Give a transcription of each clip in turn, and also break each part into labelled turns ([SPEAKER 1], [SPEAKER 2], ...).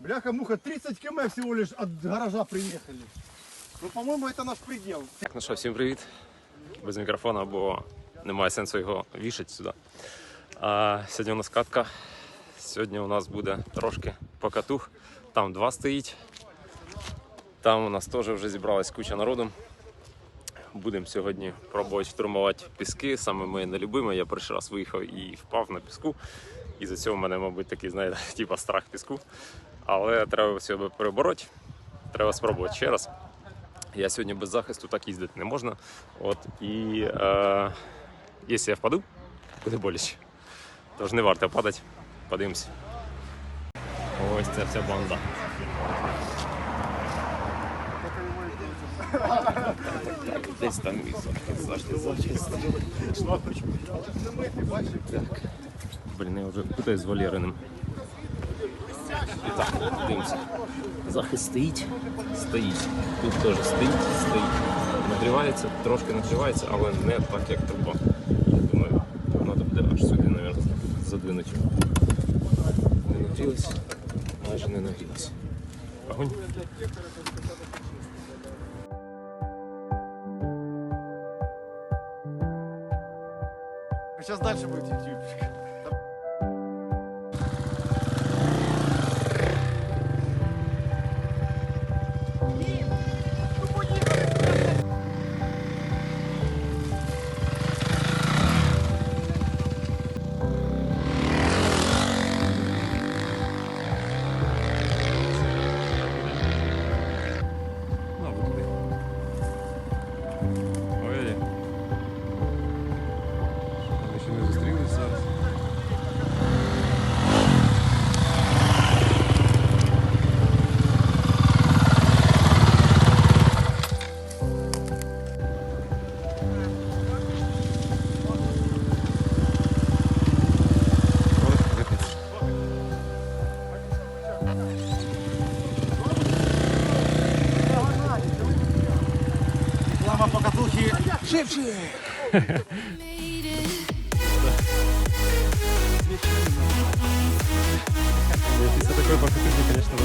[SPEAKER 1] Бляха-муха, 30 км всего лишь от гаража приехали. Ну, по-моему, это наш предел.
[SPEAKER 2] Так, ну що, всім привіт. Без мікрофона, бо немає сенсу його вішати сюди. А сьогодні у нас катка. Сьогодні у нас буде трошки покатух. Там два стоїть. Там у нас теж вже зібралась куча народу. Будемо сьогодні пробувати штурмувати піски. Саме моє нелюбиме. Я перший раз виїхав і впав на піску. І за цього в мене, мабуть, такий, знаєте, типа страх піску. Але треба себе перебороти. Треба спробувати ще раз. Я сьогодні без захисту так їздити не можна. От, і е, якщо я впаду, буде боляче. Тож не варто падати. Подивимось. Ось це вся банда. Так, так, десь там. Завжди зачисто. Так. Блін, я вже путаюсь з Валериним. І так, дивимося. Захист стоїть. Тут теж стоїть, стоїть. Нагрівається, трошки нагрівається, але не так, як труба. Я думаю, треба буде аж сюди, мабуть, задвинути. Не нагрілося, майже не нагрілося. Огонь.
[SPEAKER 1] Сейчас дальше будет YouTube. Живче!
[SPEAKER 2] Після такої покатушки, звісно, да.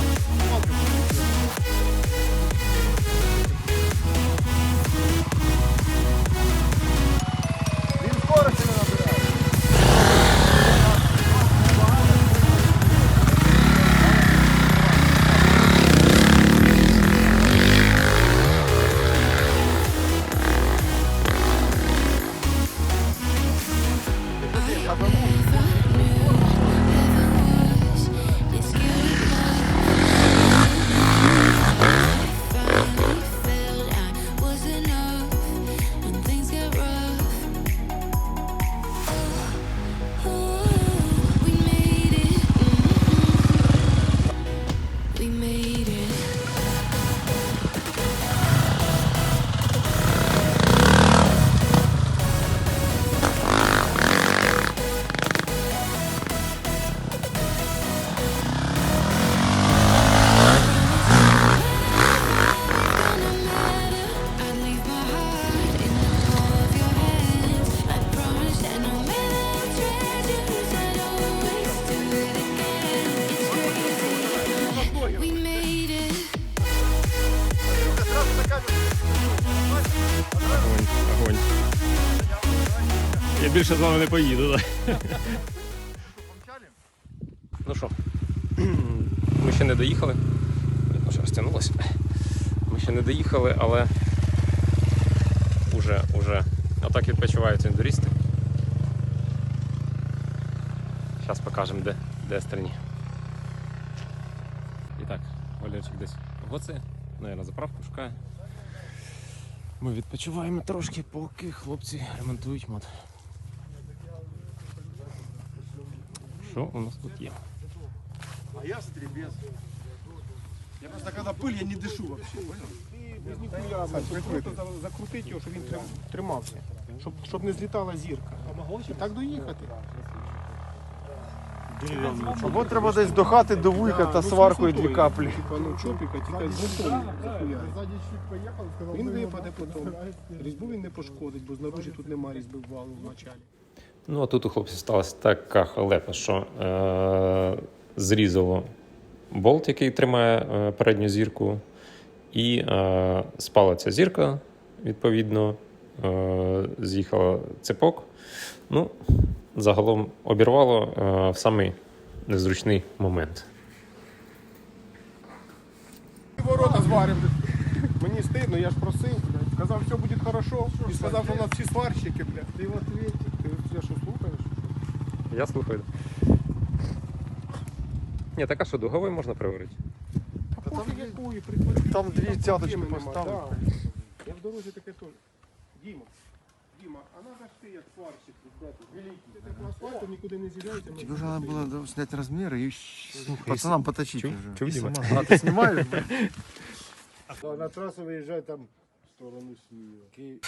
[SPEAKER 2] Я більше з вами не поїду, так? Ну що, ми ще не доїхали. Що розтягнулося. Ми ще не доїхали, але уже, уже отак відпочивають індуристи. Зараз покажемо, де, де остальні. І так, Валерчик десь в гоце, наверное, заправку шукає. Ми відпочиваємо трошки, поки хлопці ремонтують мод. Що у нас тут є?
[SPEAKER 1] А я стребец. Я просто когда пыль, я не дышу вообще, понял?
[SPEAKER 3] закрутити його, щоб він трим- тримався, щоб, щоб не злітала зірка. І так доїхати.
[SPEAKER 1] Вот треба десь до хати, до вуйка та сваркою дві каплі.
[SPEAKER 3] Типа, ну чопіка, тільки з. Він випаде потім. Різьбу він не пошкодить, бо знаружі тут нема різьби валу в началі.
[SPEAKER 2] Ну, а тут у хлопців сталася така халепа, що е- зрізало болт, який тримає е, передню зірку, і е, спала ця зірка, відповідно, е, з'їхала цепок. Ну, загалом обірвало е, в самий незручний момент.
[SPEAKER 3] Ворота зварив. Мені стидно, я ж просив, блядь. Сказав, все буде хорошо. І сказав, що у нас всі сварщики, блядь. Ти в ответе. Ти я що слухаєш?
[SPEAKER 2] Я слухаю. Ні, так а що, дуговий можна приварити?
[SPEAKER 3] А пофіг якої, приклади.
[SPEAKER 1] Там дві
[SPEAKER 3] Там
[SPEAKER 1] цяточки
[SPEAKER 3] проблеми нема,
[SPEAKER 1] поставив.
[SPEAKER 3] да. Я в дорозі таке теж. Діма, Діма, а надо ж ти як сварщик, ребята, великий. Ти так по асфальту нікуди не з'являється. ми
[SPEAKER 1] Тебе уже надо
[SPEAKER 3] знаємо.
[SPEAKER 1] было снять размеры и пацанам поточить
[SPEAKER 2] Чув?
[SPEAKER 1] уже.
[SPEAKER 2] Чув,
[SPEAKER 1] И
[SPEAKER 2] Дима?
[SPEAKER 1] сама. А, ты снимаешь? блин?
[SPEAKER 4] Да, на трассу выезжай там в сторону Сиева. Ки-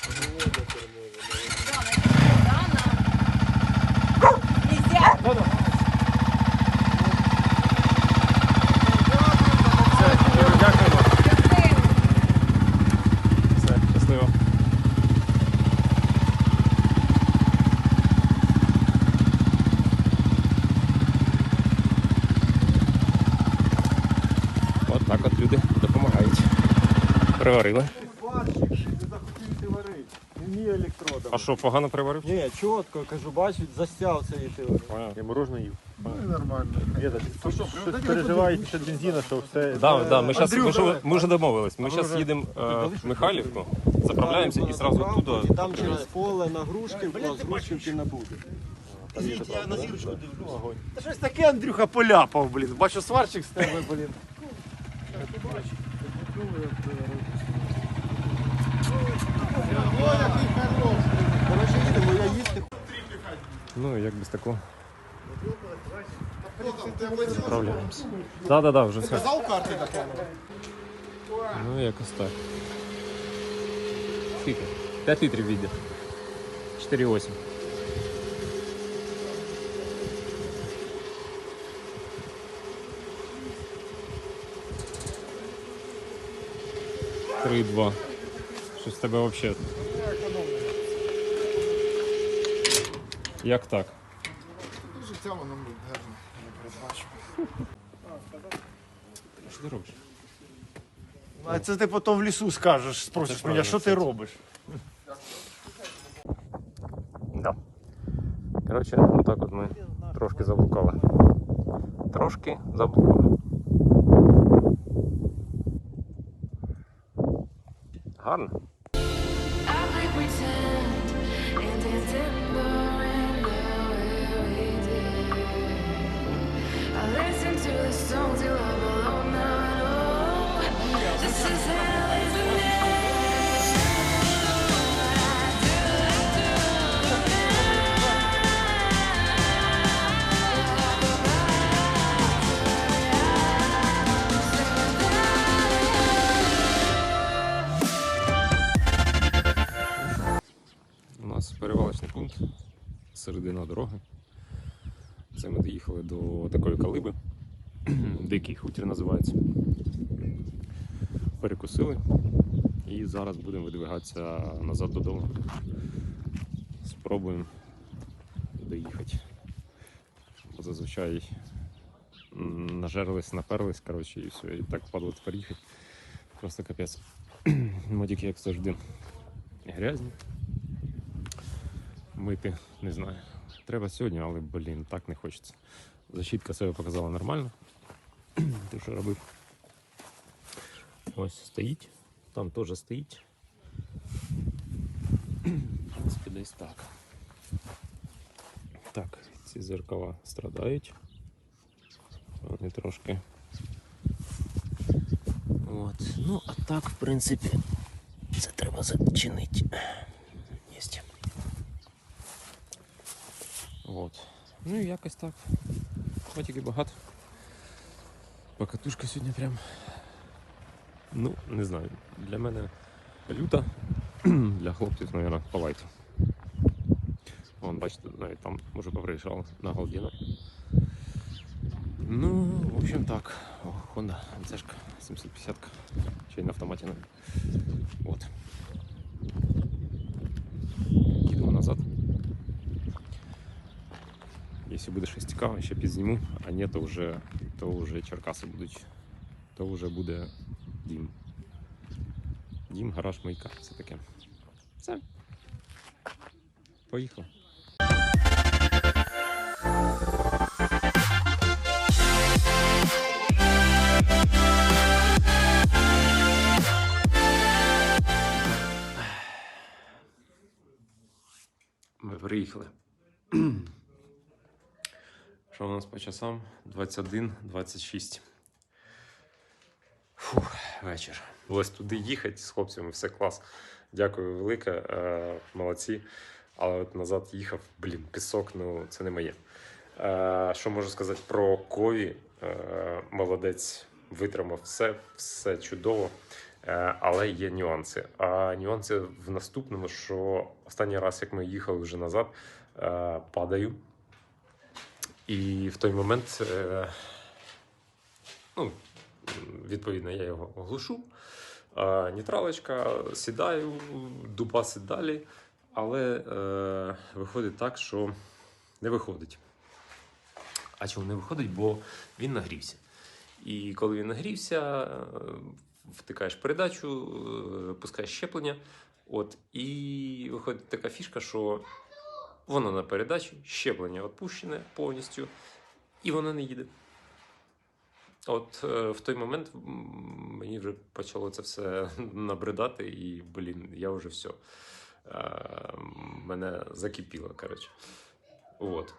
[SPEAKER 2] От от люди допомагають. Приварили.
[SPEAKER 4] Ні електродом.
[SPEAKER 2] А що, погано приварив?
[SPEAKER 4] Ні, чітко, кажу, бачить, застяв цей тивер.
[SPEAKER 2] Я мороженое їв.
[SPEAKER 4] Ну нормально. Щось переживаєте від бензину, що все.
[SPEAKER 2] Да, да, ми, щас, ми,
[SPEAKER 4] Андрюха,
[SPEAKER 2] вже, ми вже домовились. Ми зараз їдемо е, в Михайлівку, заправляємося і одразу
[SPEAKER 4] І там через поле на Грушківку, а з Грушківки на буде.
[SPEAKER 1] Та щось таке Андрюха поляпав, блін. Бачу сварчик з тебе, блін.
[SPEAKER 2] Ну, як без такого. Заправляємося. Так, так, так, вже все.
[SPEAKER 3] Карти?
[SPEAKER 2] Ну, якось так. Скільки? 5 літрів віде. 4,8. Три, два. Щось в тебе взагалі. Як так?
[SPEAKER 1] Життя воно гарно не передбачу.
[SPEAKER 2] Що ти робиш?
[SPEAKER 1] А це ти потім в лісу скажеш, спросиш мене, що ти робиш?
[SPEAKER 2] Да. Коротше, отак от ми трошки заблукали. Трошки заблукали. Гарно. Середина дороги. Це ми доїхали до такої калиби. Дикий хутір називається. Перекусили і зараз будемо видвигатися назад додому. Спробуємо доїхати. Бо зазвичай нажерлись, наперлись, коротше, і все, і так впадло тепер їхати. Просто капець. Модіки, як завжди, грязні мити, не знаю. Треба сьогодні, але, блін, так не хочеться. Защитка себе показала нормально. Те, що робив. Ось стоїть, там теж стоїть. В принципі, десь так. Так, ці зеркала страдають. Вони трошки. От. Ну, а так, в принципі, це треба зачинити. От. Ну і якось так. Хотіки багато. Покатушка сьогодні прям. Ну, не знаю. Для мене люта, для хлопців, мабуть, по лайту. Вон, бачите, навіть там може повриїжджав на Галдіна. Ну, в общем так. О, Honda NC 750 ще й на автоматі навіть. От. Їдемо назад. Якщо буде щось цікаве, ще підзніму, а ні, то вже, то вже Черкаси будуть. То вже буде дім. Дім, гараж, мийка. Це таке. Все. Поїхали. Ми приїхали. Що у нас по часам? 21, 26. Фух, вечір. Ось туди їхати з хлопцями, все клас. Дякую велике, е, молодці. Але от назад їхав, блін, пісок, ну це не моє. Е, що можу сказати про Кові? Е, молодець витримав все, все чудово. Е, але є нюанси. А нюанси в наступному, що останній раз, як ми їхали вже назад, е, падаю. І в той момент, е, ну, відповідно, я його глушу. Е, Нейтралочка, сідаю, дубасить далі. Але е, виходить так, що не виходить. А чому не виходить? Бо він нагрівся. І коли він нагрівся, е, втикаєш передачу, е, пускаєш щеплення. От, і виходить така фішка, що воно на передачі, щеплення відпущене повністю, і воно не їде. От е, в той момент мені вже почало це все набридати, і, блін, я вже все. Мене закипіло, коротше. От.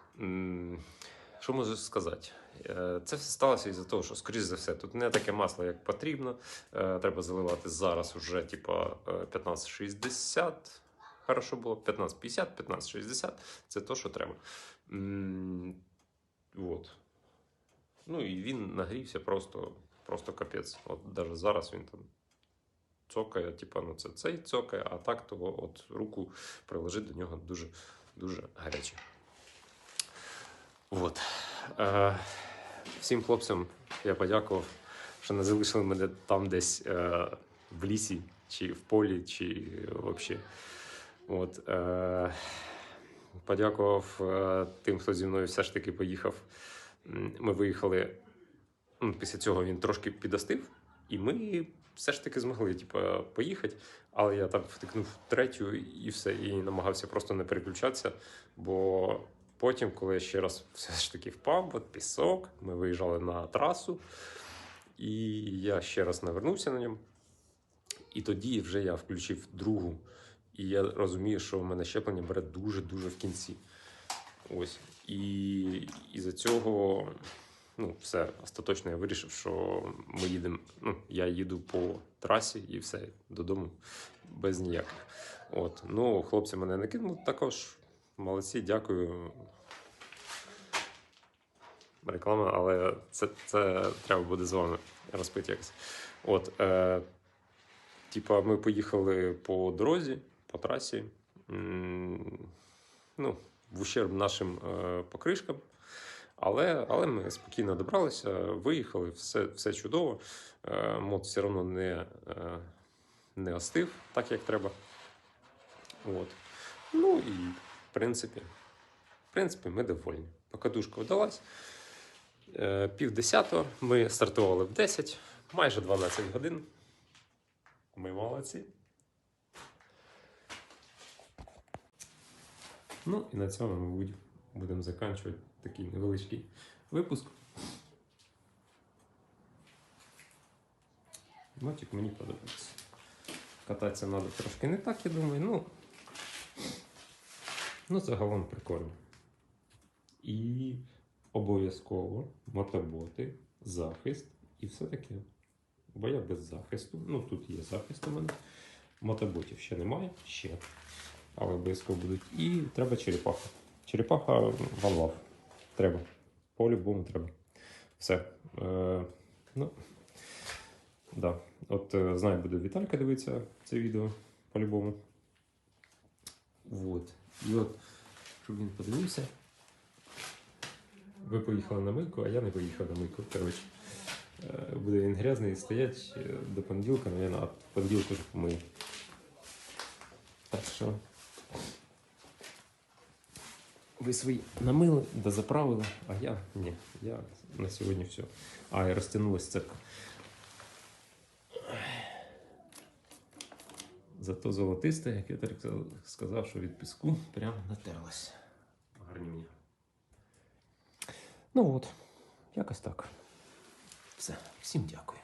[SPEAKER 2] Що можу сказати? Е, Це все сталося із-за того, що, скоріш за все, тут не таке масло, як потрібно. Е, Треба заливати зараз уже, типа, е, 15,60. Хорошо було 15,50, 15,60. Це то, що треба. От. Ну і він нагрівся просто, просто капець. От навіть зараз він там цокає, типа, ну це цей цокає, а так то от руку приложити до нього дуже, дуже гаряче. От. Е, всім хлопцям я подякував, що не залишили мене там десь е, в лісі, чи в полі, чи взагалі. От, е, подякував е, тим, хто зі мною все ж таки поїхав. Ми виїхали. ну, Після цього він трошки підостив, і ми все ж таки змогли типу, поїхати. Але я там втикнув третю і все, і намагався просто не переключатися. Бо потім, коли я ще раз все ж таки впав, от пісок, ми виїжджали на трасу, і я ще раз навернувся на ньому. І тоді вже я включив другу. І я розумію, що в мене щеплення бере дуже-дуже в кінці. Ось. І із-за цього, ну, все, остаточно я вирішив, що ми їдемо. Ну, я їду по трасі і все, додому без ніяких. От. Ну, хлопці мене не кинули також. Молодці, дякую. Реклама, але це, це треба буде з вами розпити якось. От, е, типа, ми поїхали по дорозі, по трасі. Ну, в ущерб нашим е, покришкам. Але, але ми спокійно добралися, виїхали, все, все чудово. Е, мод все одно не, е, не остив так, як треба. От. Ну і в принципі, в принципі, ми довольні. Покатушка вдалась. Пів десятого ми стартували в 10, майже 12 годин. Ми молодці. Ну і на цьому, мабуть, будемо закінчувати такий невеличкий випуск. Мотик мені подобається. Кататися треба трошки не так, я думаю. Ну, ну загалом прикольно. І обов'язково моторботи, захист і все таке. Бо я без захисту. Ну, тут є захист у мене. Моторботів ще немає, ще. Але обов'язково будуть. І треба черепаха. Черепаха Love. Треба. По-любому треба. Все. Е, ну, да. От е, знаю, буде Віталька дивитися це відео по-любому. Вот. І от, щоб він подивився. Ви поїхали на мийку, а я не поїхав на мийку. Коротше. Е, Буде він грязний стоять е, до понеділка, наверное, а понеділка вже помию. Так що. Ви свої намили, да заправили, а я ні. Я на сьогодні все. А, і розтягнулася цепка. Зато золотисте, як я так сказав, що від піску прямо натерлась. Гарнюня. Ну от, якось так. Все, всім дякую.